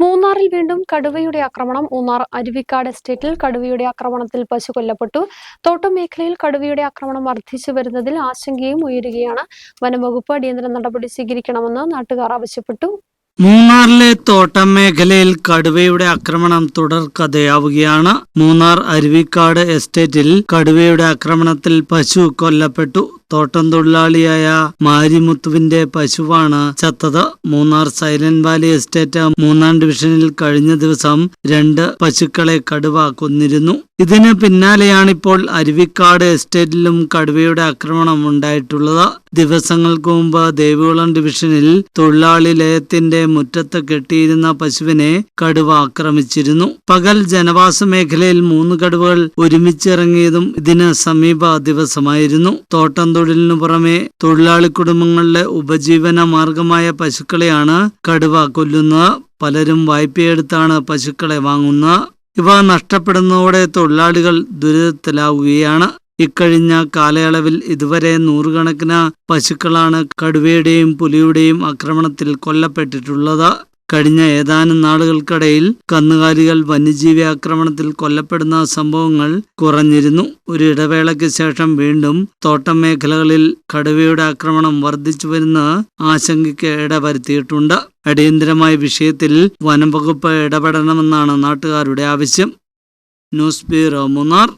മൂന്നാറിൽ വീണ്ടും കടുവയുടെ ആക്രമണം. മൂന്നാർ അരുവിക്കാട് എസ്റ്റേറ്റിൽ കടുവയുടെ ആക്രമണത്തിൽ പശു കൊല്ലപ്പെട്ടു. തോട്ടം മേഖലയിൽ കടുവയുടെ ആക്രമണം വർദ്ധിച്ചു വരുന്നതിൽ ആശങ്കയും ഉയരുകയാണ്. വനംവകുപ്പ് അടിയന്തര നടപടി സ്വീകരിക്കണമെന്ന് നാട്ടുകാർ ആവശ്യപ്പെട്ടു. മൂന്നാറിലെ തോട്ടം മേഖലയിൽ കടുവയുടെ ആക്രമണം തുടർക്കഥയാവുകയാണ് മൂന്നാർ അരുവിക്കാട് എസ്റ്റേറ്റിൽ കടുവയുടെ ആക്രമണത്തിൽ പശു കൊല്ലപ്പെട്ടു. തോട്ടം തൊഴിലാളിയായ മാരിമുത്തുവിന്റെ പശുവാണ് ചത്തത്. മൂന്നാർ സൈലന്റ് വാലി എസ്റ്റേറ്റ് മൂന്നാം ഡിവിഷനിൽ കഴിഞ്ഞ ദിവസം രണ്ട് പശുക്കളെ കടുവ കൊന്നിരുന്നു ഇതിന് പിന്നാലെയാണിപ്പോൾ അരുവിക്കാട് എസ്റ്റേറ്റിലും കടുവയുടെ ആക്രമണം ഉണ്ടായിട്ടുള്ളത്. ദിവസങ്ങൾക്ക് മുമ്പ് ദേവികുളം ഡിവിഷനിൽ തൊഴിലാളി ലയത്തിന്റെ മുറ്റത്ത് കെട്ടിയിരുന്ന പശുവിനെ കടുവ ആക്രമിച്ചിരുന്നു. പകൽ ജനവാസ മേഖലയിൽ മൂന്ന് കടുവകൾ ഒരുമിച്ചിറങ്ങിയതും ഇതിന് സമീപ ദിവസമായിരുന്നു. തോട്ടം തൊഴിലിനു പുറമെ തൊഴിലാളി കുടുംബങ്ങളുടെ ഉപജീവന മാർഗമായ പശുക്കളെയാണ് കടുവ കൊല്ലുന്നത്. പലരും വായ്പയെടുത്താണ് പശുക്കളെ വാങ്ങുന്നത്. ഇവ നഷ്ടപ്പെടുന്നതോടെ തൊഴിലാളികൾ ദുരിതത്തിലാവുകയാണ്. ഇക്കഴിഞ്ഞ കാലയളവിൽ ഇതുവരെ നൂറുകണക്കിന് പശുക്കളാണ് കടുവയുടെയും പുലിയുടെയും ആക്രമണത്തിൽ കൊല്ലപ്പെട്ടിട്ടുള്ളത്. കഴിഞ്ഞ ഏതാനും നാളുകൾക്കിടയിൽ കന്നുകാലികൾ വന്യജീവി ആക്രമണത്തിൽ കൊല്ലപ്പെടുന്ന സംഭവങ്ങൾ കുറഞ്ഞിരുന്നു. ഒരു ഇടവേളയ്ക്ക് ശേഷം വീണ്ടും തോട്ടം മേഖലകളിൽ കടുവയുടെ ആക്രമണം വർദ്ധിച്ചു വരുന്ന ആശങ്കയ്ക്ക് ഇടവരുത്തിയിട്ടുണ്ട്. അടിയന്തരമായ വിഷയത്തിൽ വനം വകുപ്പ് ഇടപെടണമെന്നാണ് നാട്ടുകാരുടെ ആവശ്യം. News bureau Munnar.